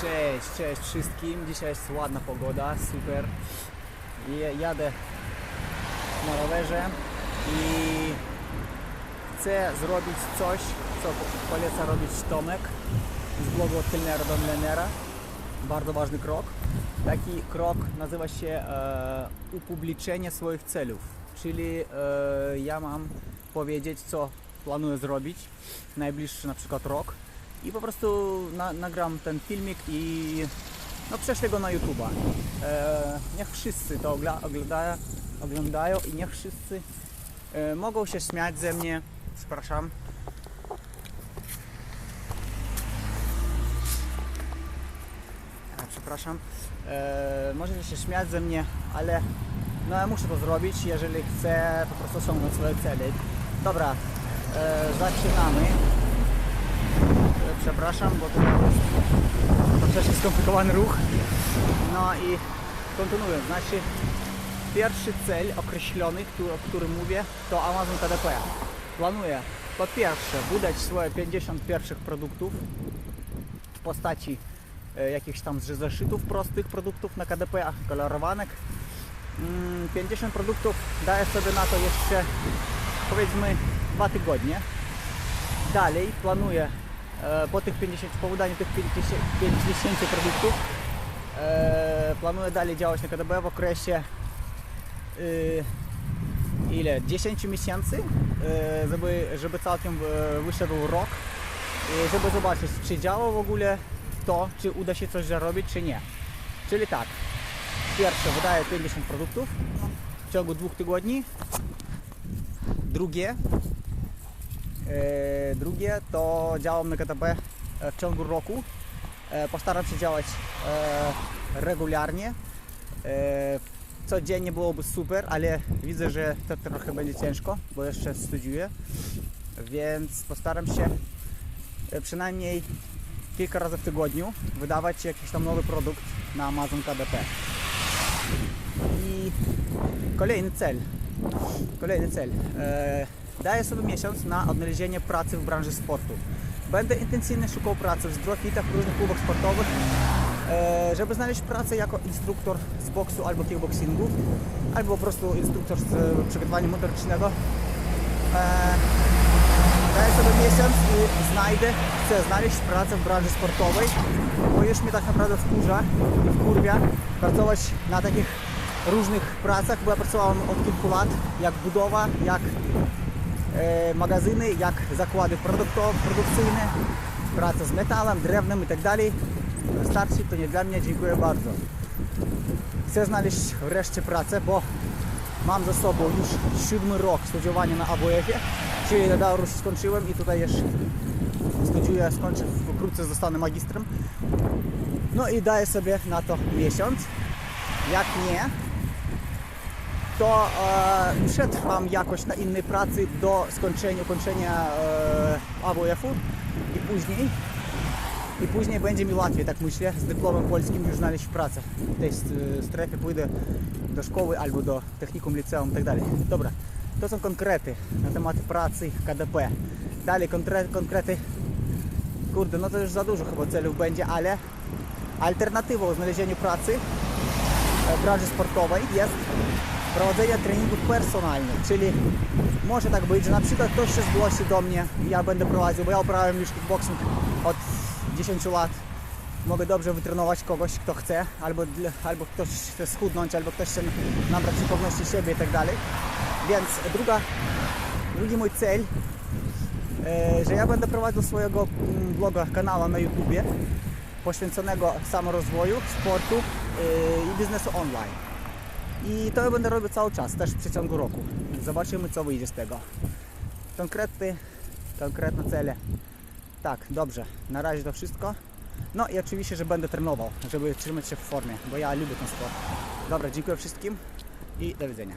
Cześć, cześć wszystkim. Dzisiaj jest ładna pogoda, super. Jadę na rowerze i chcę zrobić coś, co po- poleca robić Tomek z blogu od kelnera do milionera. Bardzo ważny krok. Taki krok nazywa się e, upubliczenie swoich celów. Czyli e, ja mam powiedzieć, co planuję zrobić najbliższy na przykład rok i po prostu na, nagram ten filmik i no prześlę go na YouTube'a. E, niech wszyscy to ogla, oglądają, oglądają i niech wszyscy e, mogą się śmiać ze mnie. Przepraszam. E, przepraszam. E, możecie się śmiać ze mnie, ale no ja muszę to zrobić, jeżeli chcę po prostu osiągnąć swoje cele. Dobra, e, zaczynamy. E, Przepraszam, bo to jest troszeczkę skomplikowany ruch. No i kontynuując, znaczy pierwszy cel określony, który, o którym mówię, to Amazon KDP. Planuję po pierwsze wydać swoje 50 pierwszych produktów w postaci e, jakichś tam zeszytów prostych produktów na KDP, kolorowanek. Mm, 50 produktów daję sobie na to jeszcze powiedzmy dwa tygodnie. Dalej planuję e, po tych 50, po wydaniu tych 50, 50 produktów e, planuję dalej działać na KDB w okresie y, ile? 10 miesięcy, e, żeby, żeby całkiem e, wyszedł rok, e, żeby zobaczyć czy działa w ogóle to, czy uda się coś zarobić, czy nie. Czyli tak, pierwsze wydaję 50 produktów w ciągu dwóch tygodni, drugie E, drugie to działam na KTP e, w ciągu roku. E, Postaram się działać e, regularnie. E, Codziennie byłoby super, ale widzę, że to trochę będzie ciężko, bo jeszcze studiuję. Więc postaram się e, przynajmniej kilka razy w tygodniu wydawać jakiś tam nowy produkt na Amazon KDP. I kolejny cel. Kolejny cel. Daję sobie miesiąc na odnalezienie pracy w branży sportu. Będę intensywnie szukał pracy w zdrowitach, w różnych klubach sportowych, e, żeby znaleźć pracę jako instruktor z boksu albo kickboxingu, albo po prostu instruktor z e, przygotowania motorycznego. E, daję sobie miesiąc i znajdę, chcę znaleźć pracę w branży sportowej, bo już mnie tak naprawdę wkurza i wkurwia pracować na takich różnych pracach, bo ja pracowałem od kilku lat, jak budowa, jak magazyny, jak zakłady produkcyjne, praca z metalem, drewnem i tak. Wystarczy, to nie dla mnie, dziękuję bardzo. Chcę znaleźć wreszcie pracę, bo mam za sobą już siódmy rok studiowania na AWF-ie, czyli na Białorusi skończyłem i tutaj już studiuję, skończę, wkrótce zostanę magistrem. No i daję sobie na to miesiąc. Jak nie, to e, przetrwam jakoś na innej pracy do skończenia, ukończenia e, AWF-u i później i później będzie mi łatwiej, tak myślę, z dyplomem polskim już znaleźć pracę. W tej e, strefie pójdę do szkoły albo do technikum, liceum i tak dalej. Dobra, to są konkrety na temat pracy KDP. Dalej konkre- konkrety, kurde, no to już za dużo chyba celów będzie, ale alternatywą znalezieniu pracy e, w branży sportowej jest prowadzenie treningów personalnych, czyli może tak być, że na przykład ktoś się zgłosi do mnie i ja będę prowadził, bo ja uprawiam już kickboxing od 10 lat. Mogę dobrze wytrenować kogoś, kto chce, albo, albo ktoś chce schudnąć, albo ktoś chce nabrać pewności siebie i tak dalej. Więc druga, drugi mój cel, e, że ja będę prowadził swojego mm, bloga, kanału na YouTubie poświęconego samorozwoju, sportu e, i biznesu online. I to będę robił cały czas, też w przeciągu roku. Zobaczymy, co wyjdzie z tego. Konkretny, konkretne cele. Tak, dobrze. Na razie to wszystko. No i oczywiście, że będę trenował, żeby trzymać się w formie, bo ja lubię ten sport. Dobra, dziękuję wszystkim i do widzenia.